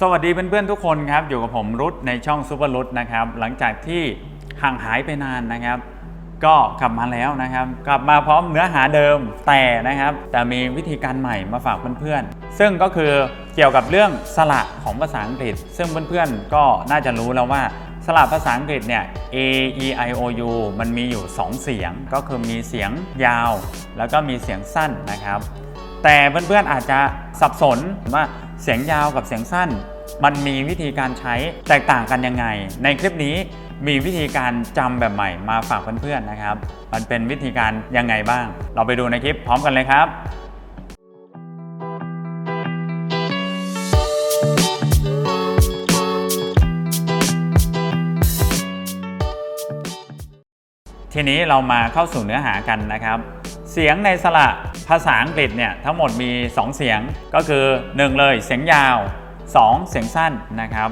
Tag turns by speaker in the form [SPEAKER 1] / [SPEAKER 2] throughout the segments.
[SPEAKER 1] สวัสดีเพื่อนๆทุกคนครับ อยู่กับผมรุดในช่องซูเปอร์รุดนะครับ หลังจากที่ห่างหายไปนานนะครับ ก็กลับมาแล้วนะครับ กลับมาพร้อมเนื้อหาเดิมแต่นะครับ แต่มีวิธีการใหม่มาฝากเพื่อนๆ ซึ่งก็คือเกี่ยวกับเรื่องสระของภาษาอังกฤษ ซึ่งเพื่อนๆก็น่าจะรู้แล้วว่าสระภาษาอังกฤษเนี่ย A E I O U มันมีอยู่ 2 เสียง ก็คือมีเสียงยาว แล้วก็มีเสียงสั้นนะครับ แต่เพื่อนๆอาจจะสับสนว่าเสียงยาวกับเสียงสั้น มันมีวิธีการใช้แตกต่างกันยังไง ในคลิปนี้มีวิธีการจำแบบใหม่มาฝากเพื่อนๆนะครับ มันเป็นวิธีการยังไงบ้าง เราไปดูในคลิปพร้อมกันเลยครับทีนี้เรามาเข้าสู่เนื้อหากันนะครับ เสียงในสระาษาอังกฤษเนี่ยทั้งหมดมี 2 เสียงก็คือ 1 เลยเสียงยาว 2 เสียงสั้นนะครับ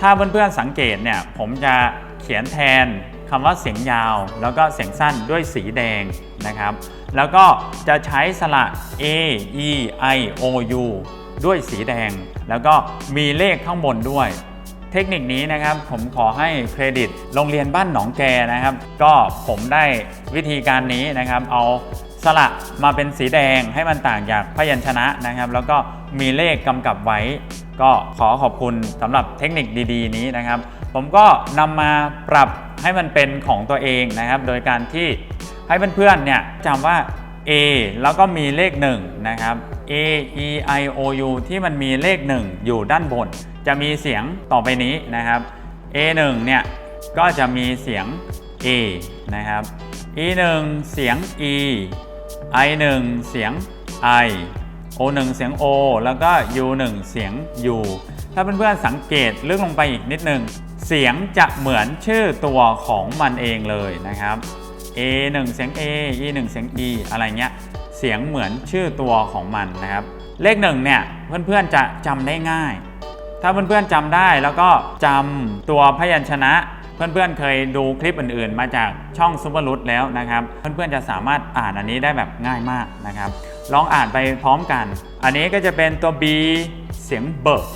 [SPEAKER 1] ถ้าเพื่อนๆสังเกตเนี่ยผมจะเขียนแทนคำว่าเสียงยาว แล้วก็เสียงสั้นด้วยสีแดงนะครับ แล้วก็จะใช้สระ a e i o u ด้วยสีแดง แล้วก็มีเลขข้างบนด้วย เทคนิคนี้นะครับผมขอให้เครดิตโรงเรียนบ้านหนองแกนะครับ ก็ผมได้วิธีการนี้นะครับเอา สระมาเป็นสีแดงให้มันต่างจากพยัญชนะนะครับ แล้วก็มีเลขกำกับไว้ ก็ขอขอบคุณสำหรับเทคนิคดีๆ นี้นะครับ ผมก็นำมาปรับให้มันเป็นของตัวเองนะครับ โดยการที่ให้เพื่อนๆเนี่ยจำว่า A แล้วก็มีเลข1นะครับ A E I O U ที่มันมีเลข 1 อยู่ด้านบน จะมีเสียงต่อไปนี้นะครับ A 1 เนี่ยก็จะมีเสียง A นะครับ E 1 เสียง E I 1 เสียง I O 1 เสียง O แล้วก็ U 1 เสียง U ถ้าเพื่อนๆสังเกตลึกลงไปอีกนิดนึง เสียงจะเหมือนชื่อตัวของมันเองเลยนะครับ A 1 เสียง A E 1 เสียง E อะไรเงี้ย เสียงเหมือนชื่อตัวของมันนะครับ เลขหนึ่งเนี่ยเพื่อนๆจะจำได้ง่ายถ้าเพื่อนๆจำได้แล้วก็จำตัวพยัญชนะ เพื่อนๆ เคยดูคลิปอื่นๆ มาจากช่องซูเปอร์รุตแล้วนะครับ เพื่อนๆ จะสามารถอ่านอันนี้ได้แบบง่ายมากนะครับ ลองอ่านไปพร้อมกัน อันนี้ก็จะเป็นตัว B เสียงเบิร์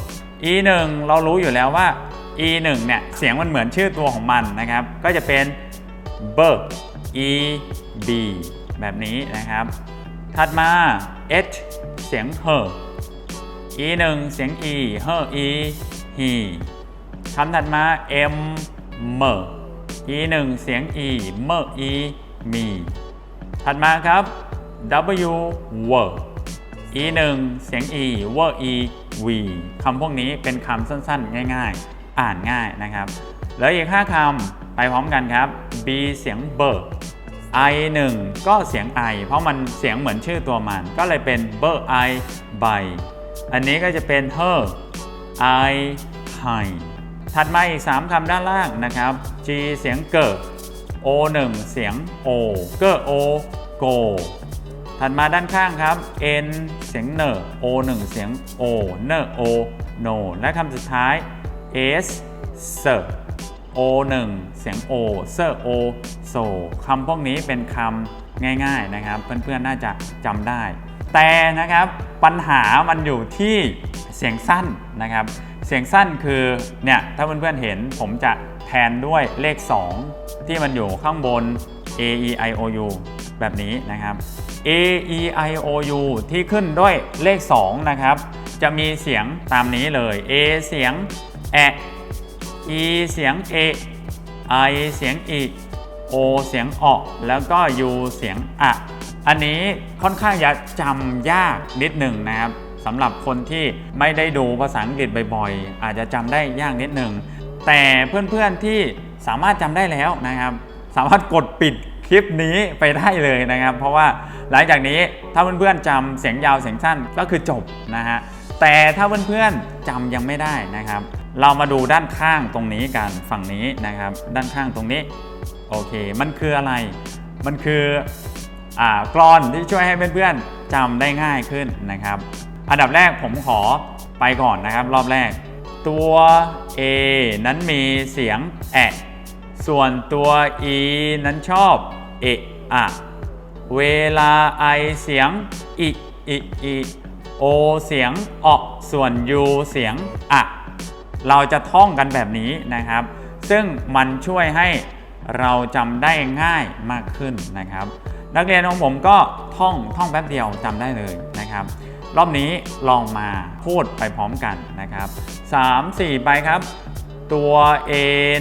[SPEAKER 1] E 1 เรารู้อยู่แล้วว่า E 1 เนี่ย เสียงมันเหมือนชื่อตัวของมันนะครับ ก็จะเป็น b e b แบบนี้นะครับ ถัดมา h เสียง h e 1 เสียง e h e he คำถัดมา m m e 1เสียง e m e me ถัดมาครับ w w e 1เสียง e w e v คำพวกนี้เป็นคำสั้นๆ ง่ายๆ อ่านง่ายนะครับ แล้วอีก 5คำไปพร้อมกันครับ b เสียงเบอร์ i 1ก็เสียง i เพราะมันเสียงเหมือนชื่อตัวมัน ก็เลยเป็นเบอร์ i by อันนี้ก็จะเป็น her i high ถัดมาอีก 3คำด้านล่างนะครับ g เสียงเกิด o 1เสียง o เกอ o go ถัดมาด้านข้างครับ n เสียงเนอ o 1เสียง o เนอ o no และคำสุดท้าย s sir o 1เสียง o sir o so คำพวกนี้เป็นคำง่ายๆนะครับ เพื่อนๆน่าจะจำได้ แต่นะครับปัญหามันอยู่ที่เสียงสั้นนะครับ เสียงสั้นคือเนี่ยถ้าเพื่อนๆเห็นผมจะแทนด้วยเลข 2 ที่มันอยู่ข้างบน a e i o u แบบนี้นะครับ a e i o u ที่ขึ้นด้วยเลข 2 นะครับ จะมีเสียงตามนี้เลย a เสียงแอะ e เสียง a i เสียง e o เสียงออกแล้วก็ u เสียงอะ อันนี้ค่อนข้างจะจำยากนิดหนึ่งนะครับ สำหรับคนที่ไม่ได้ดูภาษาอังกฤษบ่อยๆ อาจจะจำได้ยากนิดหนึ่ง แต่เพื่อนๆที่สามารถจำได้แล้วนะครับ สามารถกดปิดคลิปนี้ไปได้เลยนะครับ เพราะว่าหลังจากนี้ถ้าเพื่อนๆจำเสียงยาวเสียงสั้นก็คือจบนะฮะแต่ถ้าเพื่อนๆจำยังไม่ได้นะครับ เรามาดูด้านข้างตรงนี้กันฝั่งนี้นะครับ ด้านข้างตรงนี้โอเค มันคืออะไร มันคืออ่ากรอนที่ช่วยให้เพื่อนๆจำได้ง่ายขึ้นนะครับ อันดับแรกผมขอไปก่อนนะครับ รอบแรก ตัว A นั้นมีเสียงแอะส่วนตัว E นั้นชอบเอะอะเวลา I เสียงอิอิอิ O เสียงออกส่วน U เสียงอะเราจะท่องกันแบบนี้นะครับ ซึ่งมันช่วยให้เราจำได้ง่ายมากขึ้นนะครับ นักเรียนของผมก็ท่องท่องแป๊บเดียวจำได้เลยนะครับ รอบนี้ลองมาพูดไปพร้อมกันนะครับ 3 4 ไปครับ ตัว A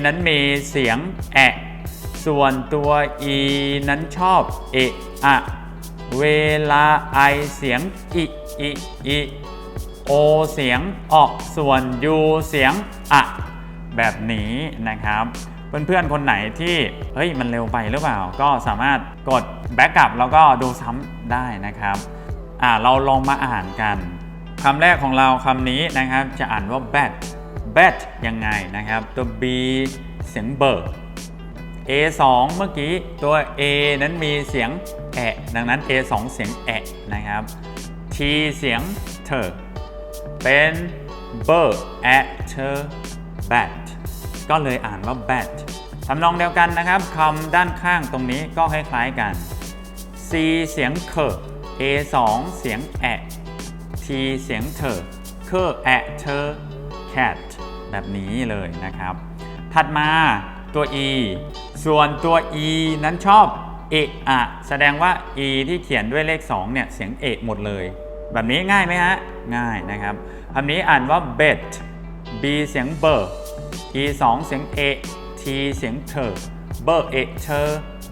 [SPEAKER 1] นั้นมีเสียงแอะส่วนตัว E นั้นชอบเอะอะเวลา I เสียงอิอิอิโอเสียงออกส่วน U เสียงอะแบบนี้นะครับเพื่อนๆ คนไหนที่เฮ้ยมันเร็วไปหรือเปล่า ก็สามารถกดแบ็กกลับแล้วก็ดูซ้ำได้นะครับ อ่าเราลองมาอ่านกันคำแรกของเราคำนี้นะครับจะอ่านว่า bat bat ยังไงนะครับ ตัว B เสียงเบิร์ A 2เมื่อกี้ตัว A นั้นมีเสียงแอะดังนั้น A 2เสียงแอะนะครับ T เสียงเธอเป็นเบอร์แอะเธอ bat ก็เลยอ่านว่า bat ทำนองเดียวกันนะครับคำด้านข้างตรงนี้ก็คล้ายๆกัน C เสียงเคอ A 2เสียงแอะ T เสียงเธอเคอแอะเธอ cat แบบนี้เลยนะครับ ถัดมาตัว e ส่วนตัว e นั้นชอบเอะอะแสดงว่า e ที่เขียนด้วยเลข2เนี่ยเสียงเอะหมดเลย แบบนี้ง่ายไหมฮะ ง่ายนะครับคำนี้อ่านว่า bet b เสียงเบอร์ e 2เสียงเอะ t เสียงเธอเบอร์เอะเธอ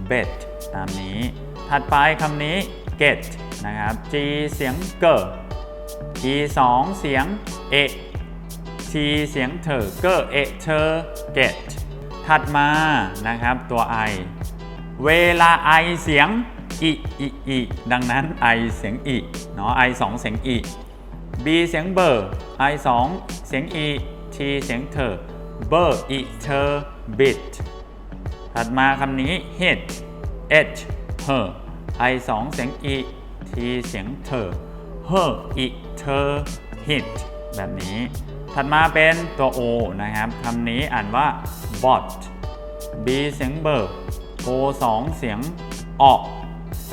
[SPEAKER 1] bet ตามนี้ ถัดไปคำนี้ get นะครับ g เสียงเกอ e 2เสียงเอ t เสียงเธอเกอเอเธอ get ถัดมานะครับตัว i เวลา i เสียงอีอีอีดังนั้น i เสียงอีเนาะ i 2เสียงอี b เสียงเบอร์ i 2เสียงอี t เสียงเธอเบอร์อีเธอ bit ถัดมาคำนี้ hit h her i 2เสียงอี t เสียงเธอ her อีเธอ hit แบบนี้ ถัดมาเป็นตัว o นะครับคำนี้อ่านว่า bot b เสียงเบอร์ o 2เสียงออก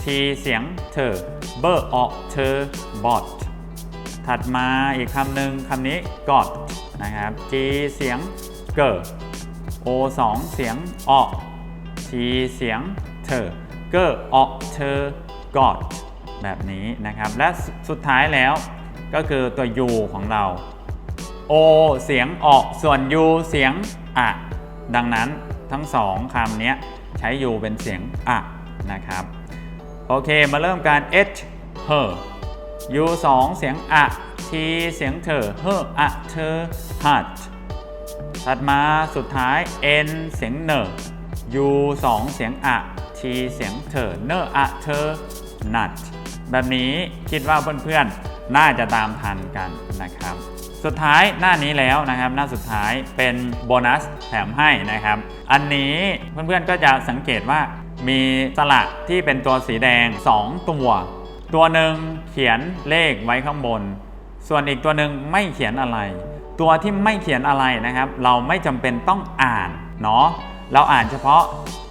[SPEAKER 1] t เสียงเธอเบอร์ออกเธอ bot ถัดมาอีกคำหนึ่งคำนี้ got นะครับ g เสียงเกิด o 2เสียงออก t เสียงเธอเกอออกเธอ got แบบนี้นะครับ และสุดท้ายแล้วก็คือตัว u ของเรา o เสียงออกส่วน u เสียงอะดังนั้นทั้งสองคำนี้ใช้ u เป็นเสียงอะนะครับ โอเคมาเริ่มการ h her u 2เสียงอะ t เสียงเธอ her อะเธอ hat ถัดมาสุดท้าย n เสียงเนอ u 2เสียงอะ t เสียงเธอเนออะเธอ nut แบบนี้คิดว่าเพื่อนๆ น่าจะตามทันกันนะครับ สุดท้ายหน้านี้แล้วนะครับ หน้าสุดท้ายเป็นโบนัสแถมให้นะครับ อันนี้เพื่อนๆก็จะสังเกตว่ามีสระที่เป็นตัวสีแดง 2 ตัว ตัวหนึ่งเขียนเลขไว้ข้างบน ส่วนอีกตัวหนึ่งไม่เขียนอะไร ตัวที่ไม่เขียนอะไรนะครับ เราไม่จำเป็นต้องอ่านเนาะเราอ่านเฉพาะ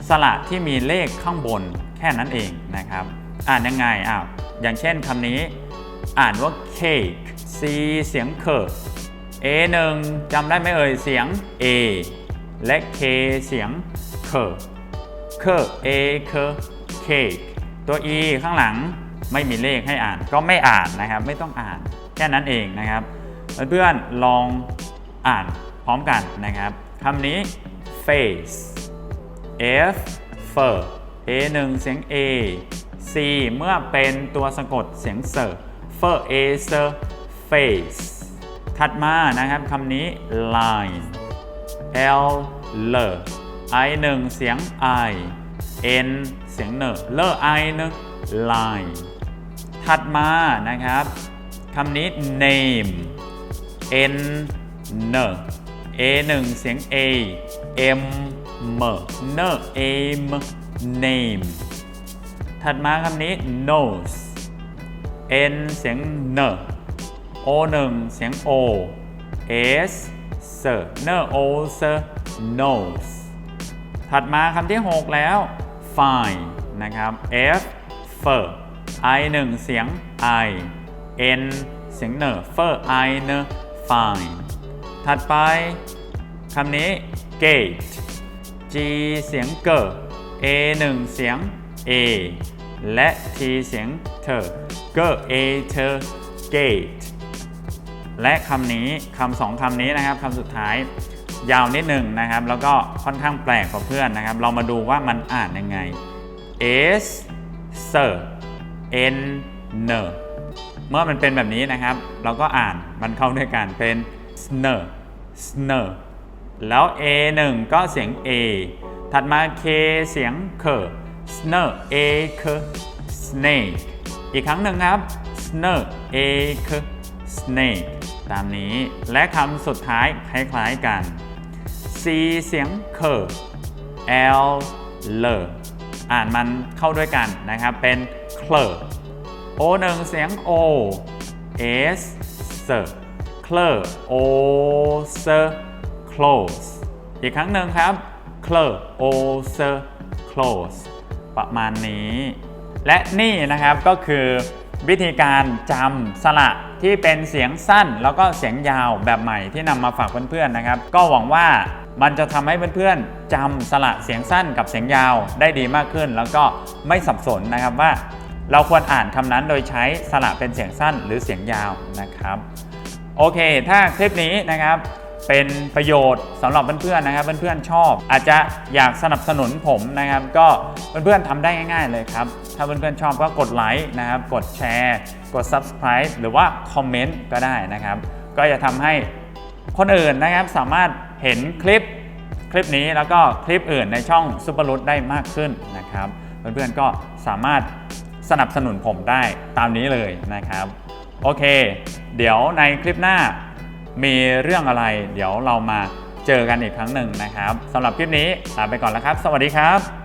[SPEAKER 1] สระที่มีเลขข้างบนแค่นั้นเองนะครับ อ่านยังไงอ้าวอย่างเช่นคำนี้ อ่านว่า cake c เสียงเคอ a 1จำได้ไหมเอ่ยเสียง a และ k เสียงเคอเคอ a เคอ cake ตัว e ข้างหลังไม่มีเลขให้อ่านก็ไม่อ่านนะครับ ไม่ต้องอ่านแค่นั้นเองนะครับ เพื่อนๆลองอ่านพร้อมกันนะครับคำนี้ face f fur a 1เสียง a c เมื่อเป็นตัวสะกดเสียงเซอร์ fur a s e r face ถัดมานะครับคำนี้ line l l i 1เสียง i n เสียงเนอ l i 1 line ถัดมานะครับคำนี้ name n n a 1เสียง a m m n a m name ถัดมาคำนี้ nose n เสียง n o 1เสียง o s s n o s nose ถัดมาคำที่ 6 แล้ว fine นะครับ f f i 1เสียง i n เสียงเนอ fur eine fine ถัดไปคำนี้ gate G เสียงเกอ A 1เสียง A และ T เสียงเธอก็เอเธอ gate และคำนี้คำสองคำนี้นะครับคำสุดท้ายยาวนิดหนึ่งนะครับ แล้วก็ค่อนข้างแปลกกว่าเพื่อนนะครับ เรามาดูว่ามันอ่านยังไง S S N N เมื่อมันเป็นแบบนี้นะครับ เราก็อ่านมันเข้าด้วยกันเป็น snr snr แล้ว A 1ก็เสียง A ถัดมา K เสียง K snake snake อีกครั้งหนึ่งครับ snake snake ตามนี้ และคำสุดท้ายคล้ายๆกัน C เสียง K L L อ่านมันเข้าด้วยกันนะครับ เป็น c l O 1เสียง O S S c l O S close อีกครั้งหนึ่งครับ c l O S close ประมาณนี้ และนี่นะครับก็คือวิธีการจำสระที่เป็นเสียงสั้น แล้วก็เสียงยาวแบบใหม่ที่นำมาฝากเพื่อนๆนะครับ ก็หวังว่ามันจะทำให้เพื่อนๆจำสระเสียงสั้นกับเสียงยาวได้ดีมากขึ้น แล้วก็ไม่สับสนนะครับว่า เราควรอ่านคำนั้นโดยใช้สระเป็นเสียงสั้นหรือเสียงยาวนะครับ โอเค ถ้าคลิปนี้นะครับ เป็นประโยชน์สำหรับเพื่อนๆนะครับ เพื่อนๆชอบ อาจจะอยากสนับสนุนผมนะครับ ก็เพื่อนๆทำได้ง่ายๆเลยครับ ถ้าเพื่อนๆชอบก็กดไลค์นะครับ กดแชร์ กด subscribe หรือว่าคอมเมนต์ก็ได้นะครับ ก็จะทำให้คนอื่นนะครับสามารถเห็นคลิปคลิปนี้แล้วก็คลิปอื่นในช่องซุปเปอร์รุได้มากขึ้นนะครับ เพื่อนๆก็สามารถสนับสนุนผมได้ตามนี้เลยนะครับ โอเค เดี๋ยวในคลิปหน้า มีเรื่องอะไร เดี๋ยวเรามาเจอกันอีกครั้งหนึ่งนะครับสำหรับคลิปนี้ลาไปก่อนแล้วครับ สวัสดีครับ